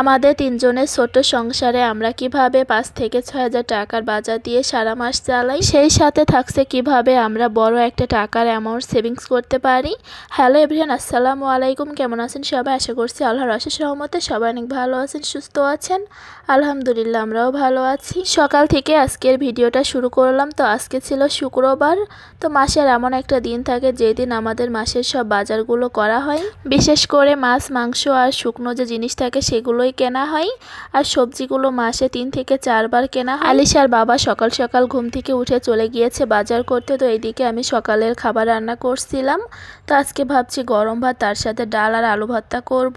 আমাদের তিনজনের ছোট্ট সংসারে আমরা কীভাবে পাঁচ থেকে ছয় হাজার টাকার বাজার দিয়ে সারা মাস চালাই, সেই সাথে থাকছে কীভাবে আমরা বড় একটা টাকার অ্যামাউন্ট সেভিংস করতে পারি। হ্যালো এভরিয়ান আসসালামু আলাইকুম, কেমন আছেন সবাই? আশা করছি আল্লাহর অশেষ রহমতে সবাই অনেক ভালো আছেন, সুস্থ আছেন। আলহামদুলিল্লাহ, আমরাও ভালো আছি। সকাল থেকে আজকের ভিডিওটা শুরু করলাম। তো আজকে ছিল শুক্রবার। তো মাসের এমন একটা দিন থাকে যেদিন আমাদের মাসের সব বাজারগুলো করা হয়। বিশেষ করে মাছ, মাংস আর শুকনো যে জিনিস থাকে সেগুলোই কেনা হয় আর সবজিগুলো মাসে তিন থেকে চারবার কেনা হয়। আলিশার বাবা সকাল সকাল ঘুম থেকে উঠে চলে গিয়েছে বাজার করতে, তো এইদিকে আমি সকালের খাবার রান্না করছিলাম। তো আজকে ভাবছি গরম ভাত, তার সাথে ডাল আর আলু ভর্তা করব।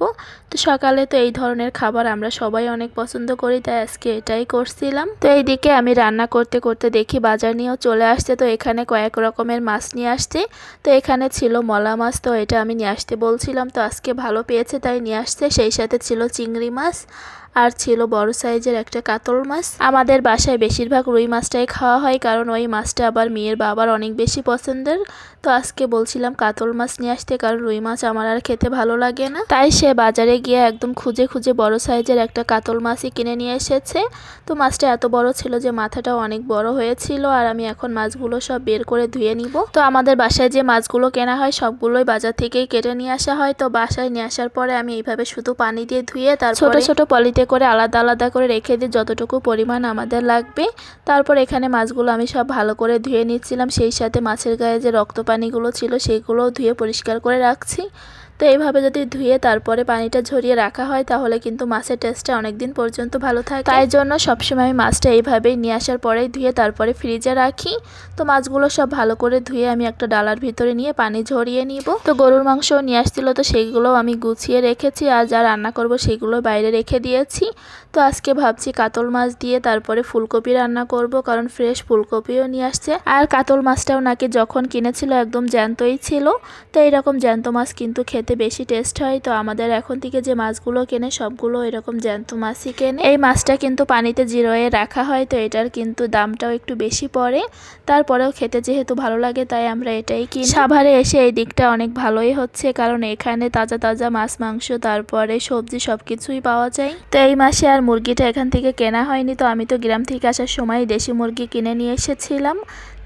তো সকালে তো এই ধরনের খাবার আমরা সবাই অনেক পছন্দ করি, তাই আজকে এটাই করছিলাম। তো এইদিকে আমি রান্না করতে করতে দেখি বাজার নিয়েও চলে আসছে, তো এখানে কয়েক রকমের মাছ নিয়ে আসছে। তো এখানে ছিল মলা মাছ, তো এটা আমি নিয়ে আসতে বলছিলাম। তো আজকে ভালো পেয়েছে, তাই নিয়ে আসছে। সেই সাথে ছিল চিংড়ি মাছ আর ছিল বড় সাইজের একটা কাতল মাছ। আমাদের বাসায় বেশিরভাগ রুই মাছটাই খাওয়া হয়, কারণ ওই মাছটা আবার মেয়ের বাবার অনেক বেশি পছন্দের। তো আজকে বলছিলাম কাতল মাছ নিয়ে আসতে, কারণ রুই মাছ আমার আর খেতে ভালো লাগে না। তাই সে বাজারে গিয়ে একদম খুঁজে খুঁজে বড় সাইজের একটা কাতল মাছই কিনে নিয়ে এসেছে। তো মাছটা এত বড় ছিল যে মাথাটা অনেক বড় হয়েছিল, আর আমি এখন মাছগুলো সব বের করে ধুয়ে নিব। তো আমাদের বাসায় যে মাছগুলো কেনা হয়, সবগুলোই বাজার থেকেই কেটে নিয়ে আসা হয়। তো বাসায় নিয়ে আসার পরে আমি এইভাবে শুধু পানি দিয়ে ধুয়ে তার ছোট ছোট পলিতে করে আলাদা আলাদা করে রেখে দিই, যতটুকু পরিমাণ আমাদের লাগবে। তারপর এখানে মাছগুলো আমি সব ভালো করে ধুয়ে নিচ্ছিলাম, সেই সাথে মাছের গায়ে যে রক্ত পানিগুলো ছিল সেইগুলোও ধুয়ে পরিষ্কার করে রাখছি। তো এইভাবে যদি ধুয়ে তারপরে পানিটা ঝরিয়ে রাখা হয়, তাহলে কিন্তু মাছের টেস্টটা অনেক দিন পর্যন্ত ভালো থাকে। তাই জন্য সবসময় আমি মাছটা এইভাবেই নিয়ে আসার পরেই ধুয়ে তারপরে ফ্রিজে রাখি। তো মাছগুলো সব ভালো করে ধুয়ে আমি একটা ডালার ভিতরে নিয়ে পানি ঝরিয়ে নিব। তো গরুর মাংস নিয়ে আসছিল, তো সেইগুলো আমি গুছিয়ে রেখেছি। আর যা রান্না করব সেগুলো বাইরে রেখে দিয়েছি। তো আজকে ভাবছি কাতল মাছ দিয়ে তারপরে ফুলকপি রান্না করব, কারণ ফ্রেশ ফুলকপিও নিয়ে আসছে। আর কাতল মাছটাও নাকি যখন কিনেছিল একদম জ্যান্তই ছিল। তো এইরকম জ্যান্ত মাছ কিন্তু খেতে বেশি টেস্ট হয়, তো আমাদের এখন থেকে যে মাছগুলো কেনে সবগুলো এরকম জ্যান্ত মাছই কেনে। এই মাছটা কিন্তু পানিতে জিরোয়ে রাখা হয়, তো এটার কিন্তু দামটাও একটু বেশি পড়ে। তারপরেও খেতে যেহেতু ভালো লাগে, তাই আমরা এটাই কিনি। সাভারে এসে এই দিকটা অনেক ভালোই হচ্ছে, কারণ এখানে তাজা তাজা মাছ, মাংস, তারপরে সবজি সব কিছুই পাওয়া যায়। তো এই মাসে আর মুরগিটা এখান থেকে কেনা হয়নি, তো আমি তো গ্রাম থেকে আসার সময় দেশি মুরগি কিনে নিয়ে এসেছিলাম।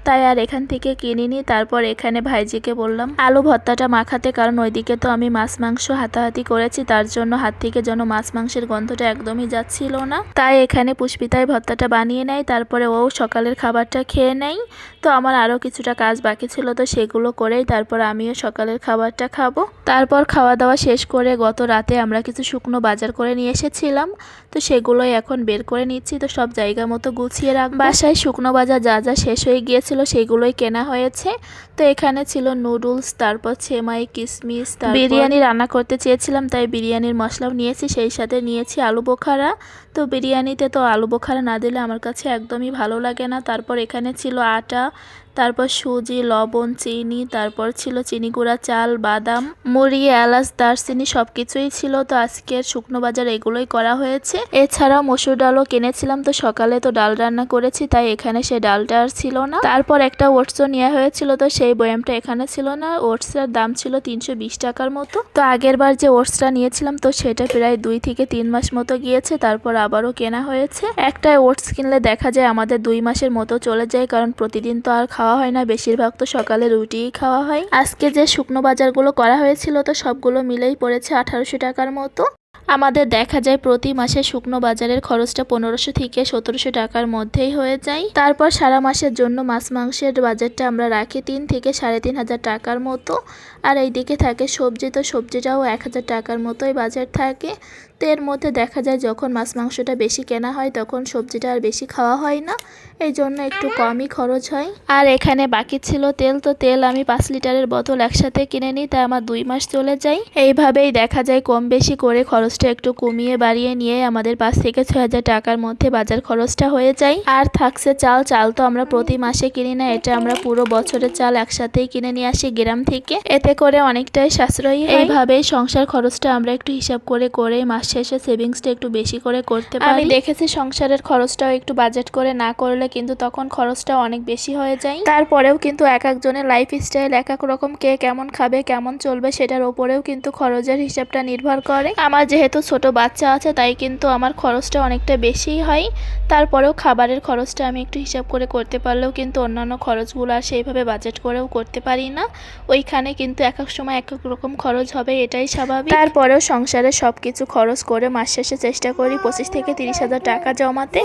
তাই আর এখান থেকে কিনিনি। তারপর এখানে ভাইজিকে বললাম, আলু ভর্তাটা মাখাতে, কারণ ওইদিকে তো আমি মাছ মাংস হাতাহাতি করেছি, তার জন্য হাত থেকে যেন মাছ মাংসের গন্ধটা একদমই যাচ্ছিল না। তাই এখানে পুষ্পিতাই ভর্তাটা বানিয়ে নেয়, তারপরে ও সকালের খাবারটা খেয়ে নেয়। তো আমার আরও কিছুটা কাজ বাকি ছিল, তো সেগুলো করেই তারপর আমিও সকালের খাবারটা খাব। তারপর খাওয়া দাওয়া শেষ করে গত রাতে আমরা কিছু শুকনো বাজার করে নিয়ে এসেছিলাম। তো সেগুলোই এখন বের করে নিচ্ছি, তো সব জায়গা মতো গুছিয়ে রাখ বাসায় শুকনো বাজার যা যা শেষ হয়ে গিয়েছে ছিল সেগুলোই কেনা হয়েছে। তো এখানে ছিল নুডলস, তারপর ছেমাই, কিসমিস বিরিয়ানি রান্না করতে চেয়েছিলাম, তাই বিরিয়ানির মশলাও নিয়েছি, সেই সাথে নিয়েছি আলু বোখারা। তো বিরিয়ানিতে তো আলু বোখারা না দিলে আমার কাছে একদমই ভালো লাগে না। তারপর এখানে ছিল আটা তারপর সুজি, লবণ, চিনি, তারপর ছিল চিনি গুঁড়া, চাল, বাদাম, মুড়ি, এলাচ, দারচিনি সব কিছুই ছিল। তো আজকের শুকনো বাজার এগুলোই করা হয়েছে। এছাড়াও মসুর ডালও কিনেছিলাম, তো সকালে তো ডাল রান্না করেছি, তাই এখানে সে ডালটা আর ছিল না। তারপর একটা ওটসও নেওয়া হয়েছিল, তো সেই বয়ামটা এখানে ছিল না। ওটসের দাম ছিল তিনশো বিশ টাকার মতো। তো আগের বার যে ওটসটা নিয়েছিলাম, তো সেটা প্রায় দুই থেকে তিন মাস মতো গিয়েছে, তারপর আবারও কেনা হয়েছে। একটা ওটস কিনলে দেখা যায় আমাদের দুই মাসের মতো চলে যায়, কারণ প্রতিদিন তো আর খাওয়া হয় না, বেশিরভাগ তো সকালে রুটিই খাওয়া হয়। আজকে যে শুকনো বাজারগুলো করা হয়েছিল তো সবগুলো মিলেই পড়েছে আঠারোশো টাকার মতো। আমাদের দেখা যায় প্রতি মাসে শুকনো বাজারের খরচটা পনেরোশো থেকে সতেরোশো টাকার মধ্যেই হয়ে যায়। তারপর সারা মাসের জন্য মাছ মাংসের বাজারটা আমরা রাখি তিন থেকে সাড়ে তিন হাজার টাকার মতো। আর এই দিকে থাকে সবজি, তো সবজিটাও এক হাজার টাকার মতোই বাজার থাকে। তো এর মধ্যে দেখা যায় যখন মাছ মাংসটা বেশি কেনা হয়, তখন সবজিটা আর বেশি খাওয়া হয় না। এই জন্য একটু কমই খরচ হয়। আর এখানে বাকি ছিল তেল, তো তেল আমি পাঁচ লিটারের বোতল একসাথে কিনে নিই, তাই আমার দুই মাস চলে যায়। এইভাবেই দেখা যায় কম বেশি করে খরচটা একটু কমিয়ে বাড়িয়ে নিয়ে আমাদের পাঁচ থেকে ছয় হাজার টাকার মধ্যে বাজার খরচটা হয়ে যায়। আর থাকছে চাল চাল তো আমরা প্রতি মাসে কিনি না, এটা আমরা পুরো বছরের চাল একসাথেই কিনে নিয়ে আসি গ্রাম থেকে। এতে করে অনেকটাই সাশ্রয়ী এইভাবেই সংসার খরচটা আমরা একটু হিসাব করে করে মাস শেষে সেভিংসটা একটু বেশি করে করতে পারি। আমি দেখেছি সংসারের খরচটাও একটু বাজেট করে না করলে কিন্তু তখন খরচটা অনেক বেশি হয়ে যায়। তারপরেও কিন্তু এক একজনের লাইফ স্টাইল এক এক রকম কে কেমন খাবে কেমন চলবে সেটার ওপরেও কিন্তু খরচের হিসাবটা নির্ভর করে। আমার যেহেতু ছোট বাচ্চা আছে তাই কিন্তু আমার খরচটা অনেকটা বেশিই হয়। তারপরেও খাবারের খরচটা আমি একটু হিসাব করে করতে পারলেও কিন্তু অন্যান্য খরচগুলো আর সেইভাবে বাজেট করেও করতে পারি না। ওইখানে কিন্তু এক এক সময় এক এক রকম খরচ হবে এটাই স্বাভাবিক। তারপরেও সংসারে সব কিছু খরচ করে মাস শেষে চেষ্টা করি পঁচিশ থেকে তিরিশ হাজার টাকা জমাতে।